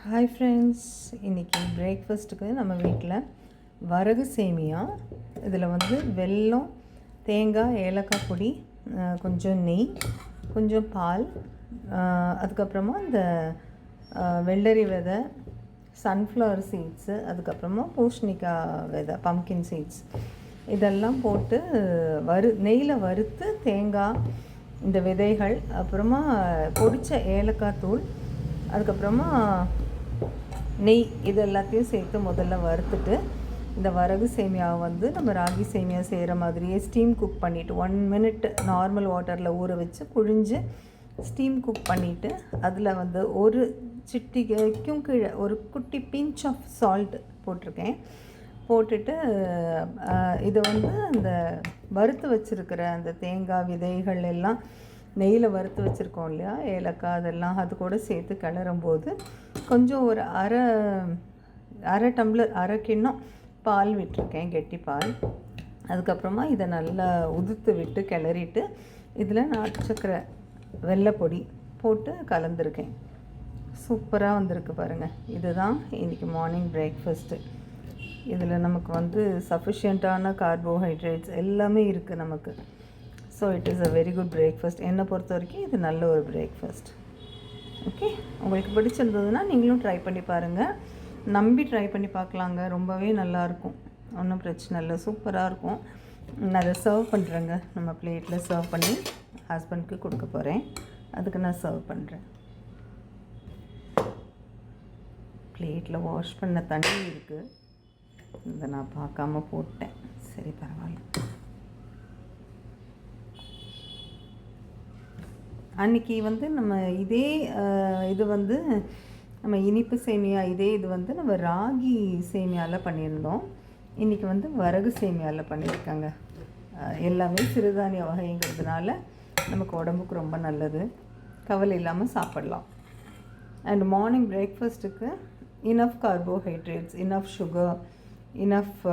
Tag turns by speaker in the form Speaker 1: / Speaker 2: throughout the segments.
Speaker 1: Hi friends இன்றைக்கி பிரேக்ஃபாஸ்ட்டுக்கு நம்ம வீட்டில் வரகு சேமியா இதில் வந்து வெல்லம் தேங்காய் ஏலக்காய் பொடி கொஞ்சம் நெய் கொஞ்சம் பால் அதுக்கப்புறமா இந்த வெள்ளரி விதை சன்ஃப்ளவர் சீட்ஸு அதுக்கப்புறமா பூஷ்ணிக்காய் விதை பம்கின் சீட்ஸ் இதெல்லாம் போட்டு வறு நெய்யில் வறுத்து தேங்காய் இந்த விதைகள் அப்புறமா பொடித்த ஏலக்காய் தூள் அதுக்கப்புறமா நெய் இது எல்லாத்தையும் சேர்த்து முதல்ல வறுத்துட்டு இந்த வரகு சேமியாவை வந்து நம்ம ராகி சேமியா செய்கிற மாதிரியே ஸ்டீம் குக் பண்ணிவிட்டு ஒன் மினிட் நார்மல் வாட்டரில் ஊற வச்சு குழிஞ்சு ஸ்டீம் குக் பண்ணிவிட்டு அதில் வந்து ஒரு சிட்டிக்கும் கீழே ஒரு குட்டி பிஞ்ச் ஆஃப் சால்ட் போட்டிருக்கேன். போட்டுட்டு இதை வந்து அந்த வறுத்து வச்சுருக்கிற அந்த தேங்காய் விதைகள் எல்லாம் நெய்யில் வறுத்து வச்சுருக்கோம் இல்லையா? ஏலக்காய் அதெல்லாம் அது கூட சேர்த்து கிளறும் போது கொஞ்சம் ஒரு அரை அரை டம்ளர் அரை கிண்ணம் பால் விட்டிருக்கேன் கெட்டி பால். அதுக்கப்புறமா இதை நல்லா உதுத்து விட்டு கிளறிட்டு இதில் நாட்டு சக்கரை வெள்ளைப்பொடி போட்டு கலந்துருக்கேன். சூப்பராக வந்திருக்கு பாருங்கள் இதுதான் இன்றைக்கி மார்னிங் பிரேக்ஃபஸ்ட்டு இதில் நமக்கு வந்து சஃபிஷியண்ட்டான கார்போஹைட்ரேட்ஸ் எல்லாமே இருக்குது நமக்கு. So it is a very good breakfast என்னை பொறுத்த வரைக்கும் இது நல்ல ஒரு பிரேக்ஃபாஸ்ட் ஓகே? உங்களுக்கு பிடிச்சிருந்ததுன்னா நீங்களும் ட்ரை பண்ணி பாருங்கள் நம்பி ட்ரை பண்ணி பார்க்கலாங்க. ரொம்பவே நல்லாயிருக்கும். ஒன்றும் பிரச்சனை இல்லை. சூப்பராக இருக்கும். நான் அதை சர்வ் பண்ணுறேங்க நம்ம பிளேட்டில் சர்வ் பண்ணி ஹஸ்பண்ட்க்கு கொடுக்க போகிறேன் அதுக்கு நான் சர்வ் பண்ணுறேன் பிளேட்டில் வாஷ் பண்ண தண்ணி இருக்குது இதை நான் பார்க்காம போட்டேன். சரி பரவாயில்ல. அன்னைக்கு வந்து நம்ம இதே இது வந்து நம்ம இனிப்பு சேமியா இதே இது வந்து நம்ம ராகி சேமியாவில் பண்ணியிருந்தோம். இன்றைக்கி வந்து வரகு சேமியாவில் பண்ணியிருக்காங்க. எல்லாமே சிறுதானிய வகைங்கிறதுனால நமக்கு உடம்புக்கு ரொம்ப நல்லது. கவலை இல்லாமல் சாப்பிடலாம். அண்ட் மார்னிங் பிரேக்ஃபாஸ்ட்டுக்கு enough carbohydrates enough sugar enough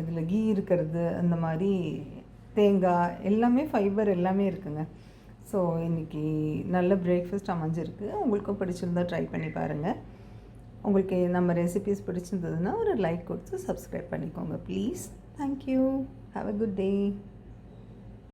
Speaker 1: இதில் கீ இருக்கிறது அந்த மாதிரி தேங்காய் எல்லாமே ஃபைபர் எல்லாமே இருக்குங்க. ஸோ இன்றைக்கி நல்ல பிரேக்ஃபாஸ்ட் அமைஞ்சிருக்கு. உங்களுக்கும் பிடிச்சிருந்தா ட்ரை பண்ணி பாருங்கள் உங்களுக்கு நம்ம ரெசிபிஸ் பிடிச்சிருந்ததுன்னா ஒரு லைக் கொடுத்து சப்ஸ்கிரைப் பண்ணிக்கோங்க please thank you have a good day